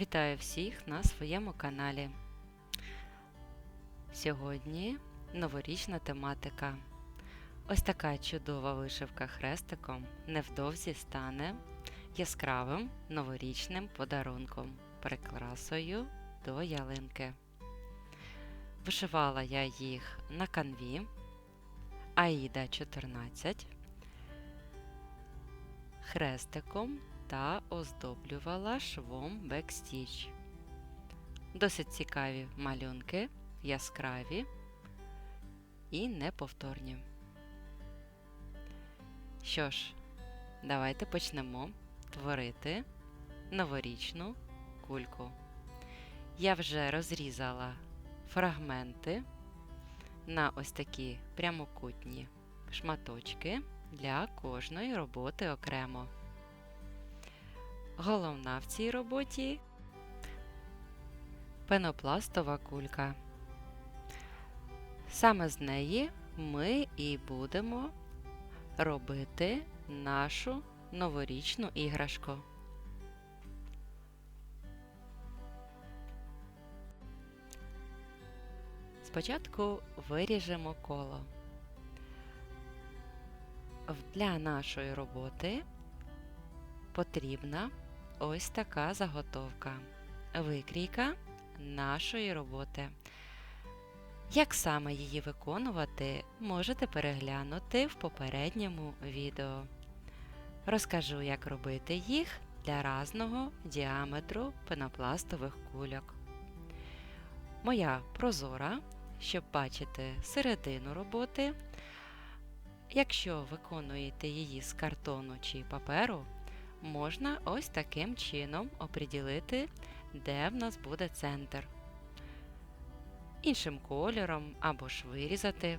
Вітаю всіх на своєму каналі. Сьогодні новорічна тематика. Ось така чудова вишивка хрестиком невдовзі стане яскравим новорічним подарунком, прикрасою до ялинки. Вишивала я їх на канві Аїда 14 хрестиком та оздоблювала швом бекстіч. Досить цікаві малюнки, яскраві і неповторні. Що ж, давайте почнемо творити новорічну кульку. Я вже розрізала фрагменти на ось такі прямокутні шматочки для кожної роботи окремо. Головна в цій роботі пенопластова кулька. Саме з неї ми і будемо робити нашу новорічну іграшку. Спочатку виріжемо коло. Для нашої роботи потрібна ось така заготовка. Викрійка нашої роботи. Як саме її виконувати, можете переглянути в попередньому відео. Розкажу, як робити їх для різного діаметру пенопластових кульок. Моя прозора, щоб бачити середину роботи. Якщо виконуєте її з картону чи паперу, можна ось таким чином оприділити, де в нас буде центр. Іншим кольором або ж вирізати.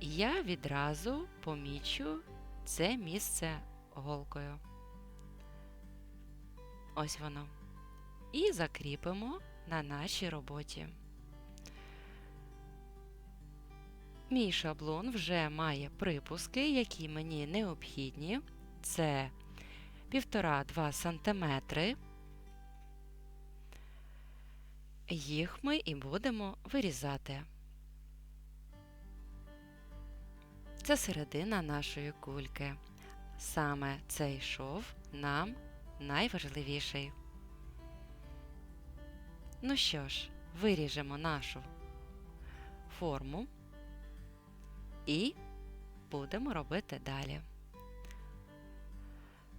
Я відразу помічу це місце голкою. Ось воно. І закріпимо на нашій роботі. Мій шаблон вже має припуски, які мені необхідні. Це 1,5-2 см. Їх ми і будемо вирізати. Це середина нашої кульки. Саме цей шов нам найважливіший. Ну що ж, виріжемо нашу форму і будемо робити далі.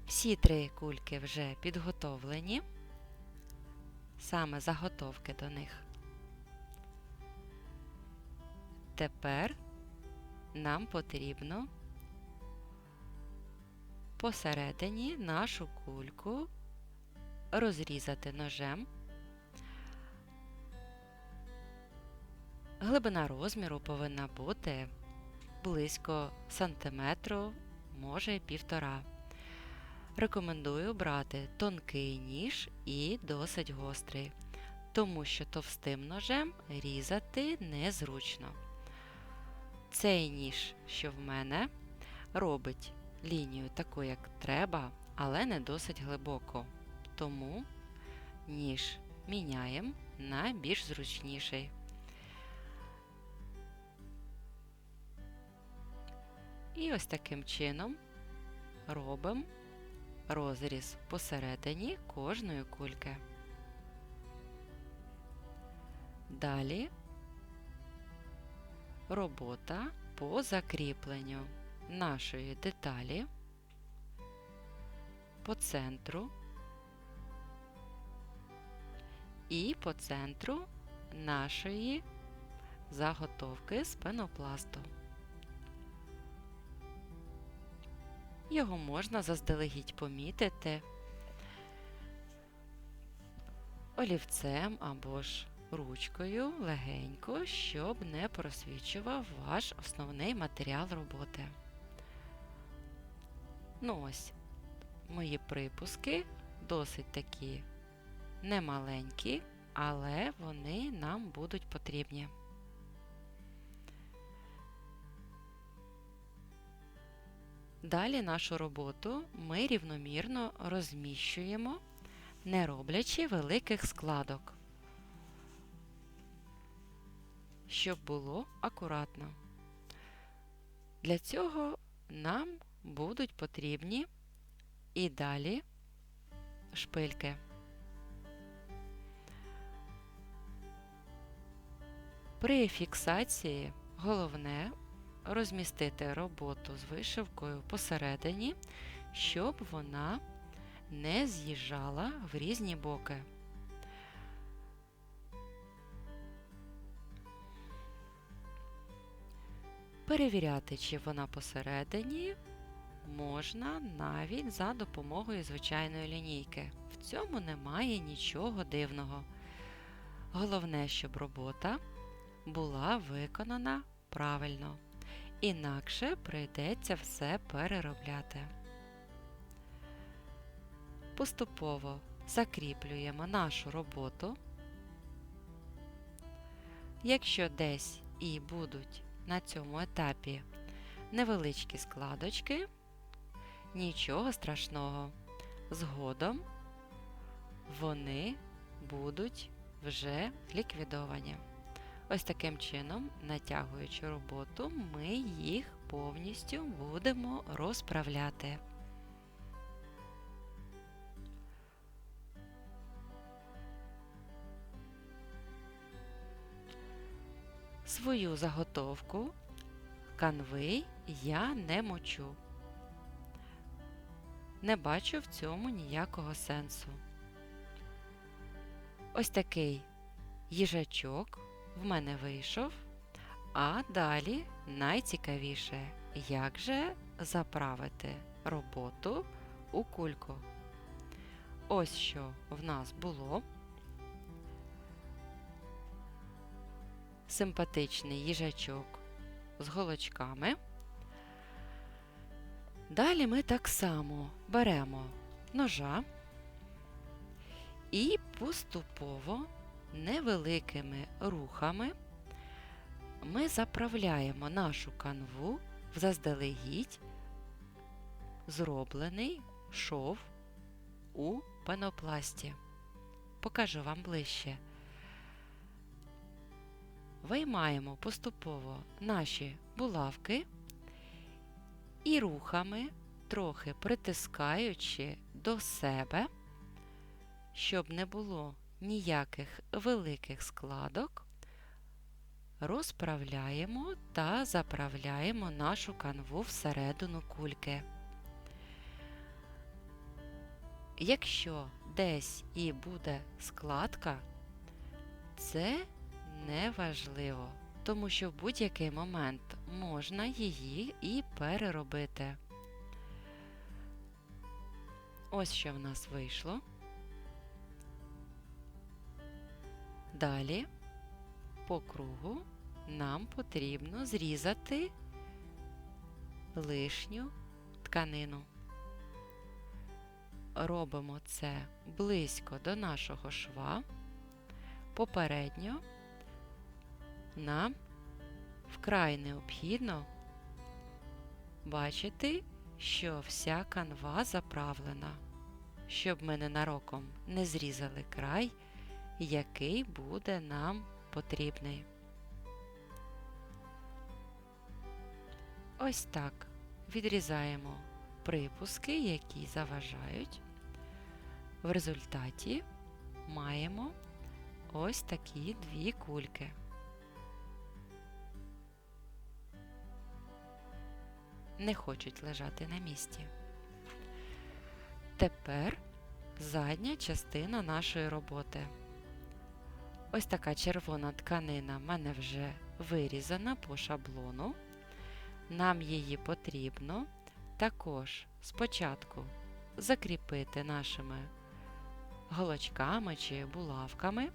Всі три кульки вже підготовлені, саме заготовки до них. Тепер нам потрібно посередині нашу кульку розрізати ножем. Глибина розміру повинна бути близько сантиметру, може півтора. Рекомендую брати тонкий ніж і досить гострий, тому що товстим ножем різати незручно. Цей ніж, що в мене, робить лінію таку, як треба, але не досить глибоко. Тому ніж міняємо на більш зручніший. І ось таким чином робимо розріз посередині кожної кульки. Далі робота по закріпленню нашої деталі по центру і по центру нашої заготовки з пенопласту. Його можна заздалегідь помітити олівцем або ж ручкою легенько, щоб не просвічував ваш основний матеріал роботи. Ну ось, мої припуски досить такі немаленькі, але вони нам будуть потрібні. Далі нашу роботу ми рівномірно розміщуємо не роблячи великих складок, щоб було акуратно. Для цього нам будуть потрібні і далі шпильки. При фіксації головне розмістити роботу з вишивкою посередині, щоб вона не з'їжджала в різні боки. Перевіряти, чи вона посередині, можна навіть за допомогою звичайної лінійки. В цьому немає нічого дивного. Головне, щоб робота була виконана правильно, інакше прийдеться все переробляти. Поступово закріплюємо нашу роботу. Якщо десь і будуть на цьому етапі невеличкі складочки, нічого страшного. Згодом вони будуть вже ліквідовані. Ось таким чином, натягуючи роботу, ми їх повністю будемо розправляти. Свою заготовку канви я не мочу. Не бачу в цьому ніякого сенсу. Ось такий їжачок в мене вийшов, а далі найцікавіше, як же заправити роботу у кульку. Ось що в нас було. Симпатичний їжачок з голочками. Далі ми так само беремо ножа і поступово невеликими рухами ми заправляємо нашу канву в заздалегідь зроблений шов у пенопласті. Покажу вам ближче. Виймаємо поступово наші булавки і рухами, трохи притискаючи до себе, щоб не було ніяких великих складок, розправляємо та заправляємо нашу канву всередину кульки. Якщо десь і буде складка, це не важливо, тому що в будь-який момент можна її і переробити. Ось що в нас вийшло. Далі по кругу нам потрібно зрізати лишню тканину. Робимо це близько до нашого шва. Попередньо нам вкрай необхідно бачити, що вся канва заправлена, щоб ми ненароком не зрізали край який буде нам потрібний. Ось так відрізаємо припуски, які заважають. В результаті маємо ось такі дві кульки. Не хочуть лежати на місці. Тепер задня частина нашої роботи. Ось така червона тканина в мене вже вирізана по шаблону. Нам її потрібно також спочатку закріпити нашими голочками чи булавками.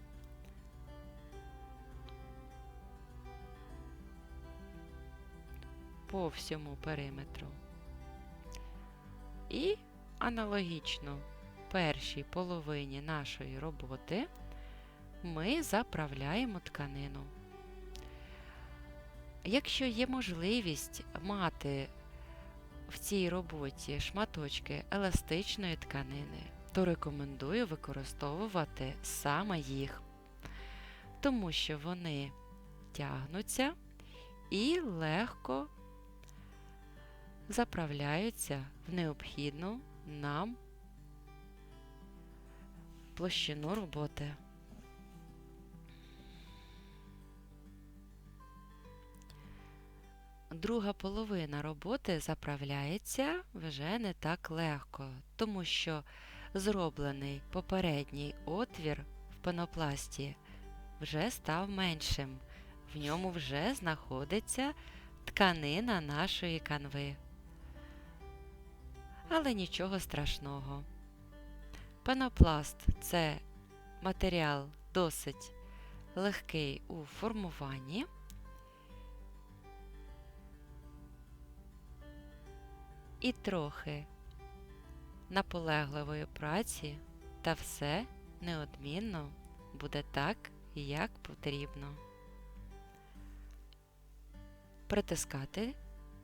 По всьому периметру. І аналогічно першій половині нашої роботи ми заправляємо тканину. Якщо є можливість мати в цій роботі шматочки еластичної тканини, то рекомендую використовувати саме їх, тому що вони тягнуться і легко заправляються в необхідну нам площину роботи. Друга половина роботи заправляється вже не так легко, тому що зроблений попередній отвір в пенопласті вже став меншим, в ньому вже знаходиться тканина нашої канви. Але нічого страшного. Пенопласт це матеріал досить легкий у формуванні. І трохи наполегливої праці, та все неодмінно буде так, як потрібно. Притискати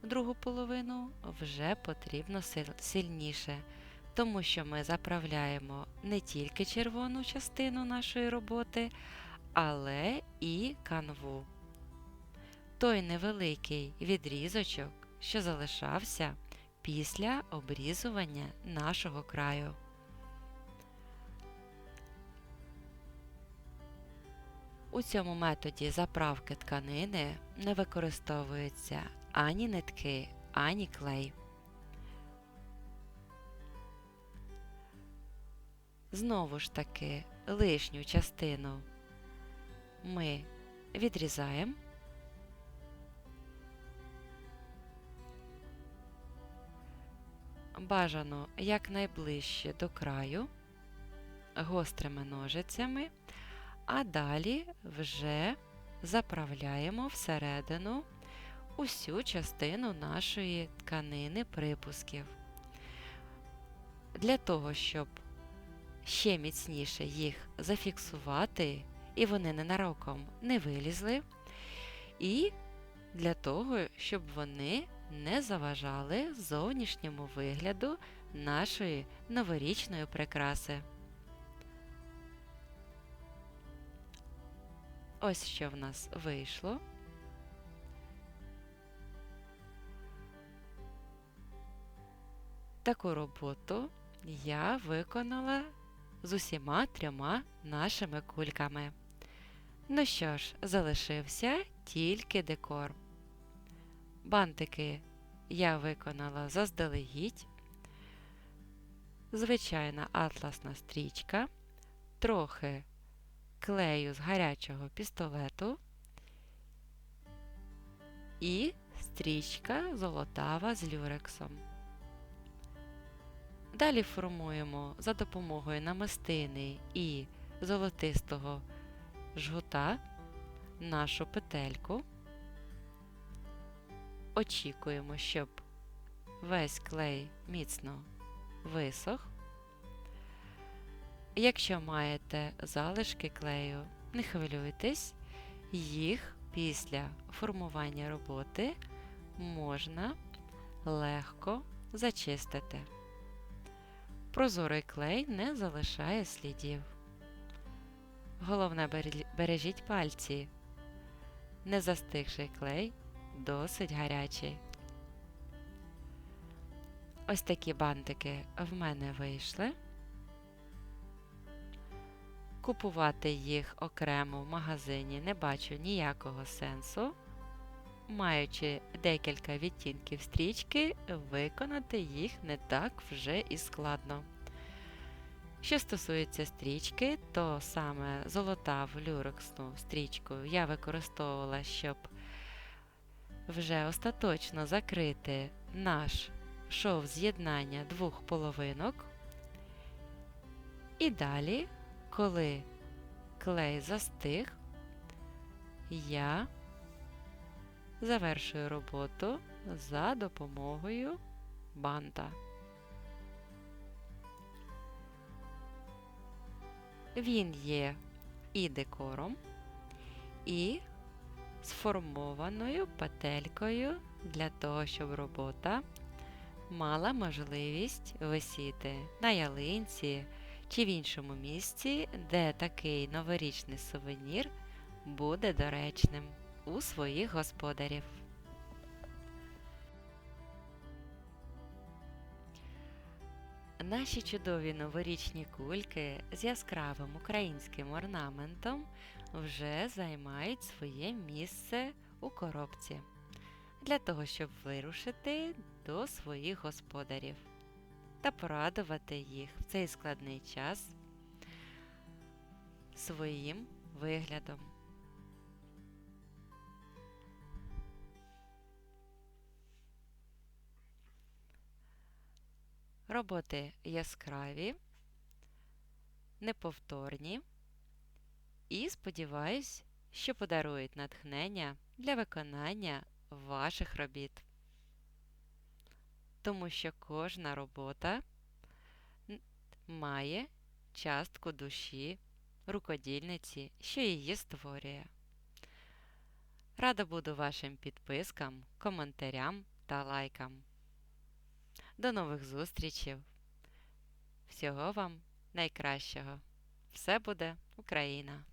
другу половину вже потрібно сильніше, тому що ми заправляємо не тільки червону частину нашої роботи, але і канву. Той невеликий відрізочок, що залишався після обрізування нашого краю. У цьому методі заправки тканини не використовуються ані нитки, ані клей. Знову ж таки, лишню частину ми відрізаємо. Бажано якнайближче до краю гострими ножицями а далі вже заправляємо всередину усю частину нашої тканини припусків. Для того, щоб ще міцніше їх зафіксувати, і вони ненароком не вилізли, і для того, щоб вони не заважали зовнішньому вигляду нашої новорічної прикраси. Ось що в нас вийшло. Таку роботу я виконала з усіма трьома нашими кульками. Ну що ж, залишився тільки декор. Бантики я виконала заздалегідь, звичайна атласна стрічка, трохи клею з гарячого пістолету і стрічка золотава з люрексом. Далі формуємо за допомогою намистини і золотистого жгута нашу петельку. Очікуємо, щоб весь клей міцно висох. Якщо маєте залишки клею, не хвилюйтесь, їх після формування роботи можна легко зачистити. Прозорий клей не залишає слідів. Головне, бережіть пальці. Незастигший клей досить гарячий. Ось такі бантики в мене вийшли. Купувати їх окремо в магазині не бачу ніякого сенсу. Маючи декілька відтінків стрічки, виконати їх не так вже і складно. Що стосується стрічки, то саме золота люрексну стрічку я використовувала, щоб вже остаточно закрити наш шов з'єднання двох половинок. І далі коли клей застиг, я завершую роботу за допомогою банта. Він є і декором, і сформованою петелькою для того, щоб робота мала можливість висіти на ялинці чи в іншому місці, де такий новорічний сувенір буде доречним у своїх господарів. Наші чудові новорічні кульки з яскравим українським орнаментом вже займають своє місце у коробці для того, щоб вирушити до своїх господарів та порадувати їх в цей складний час своїм виглядом. Роботи яскраві, неповторні і сподіваюсь, що подарують натхнення для виконання ваших робіт. Тому що кожна робота має частку душі рукодільниці, що її створює. Рада буду вашим підпискам, коментарям та лайкам. До нових зустрічей. Всього вам найкращого. Все буде Україна!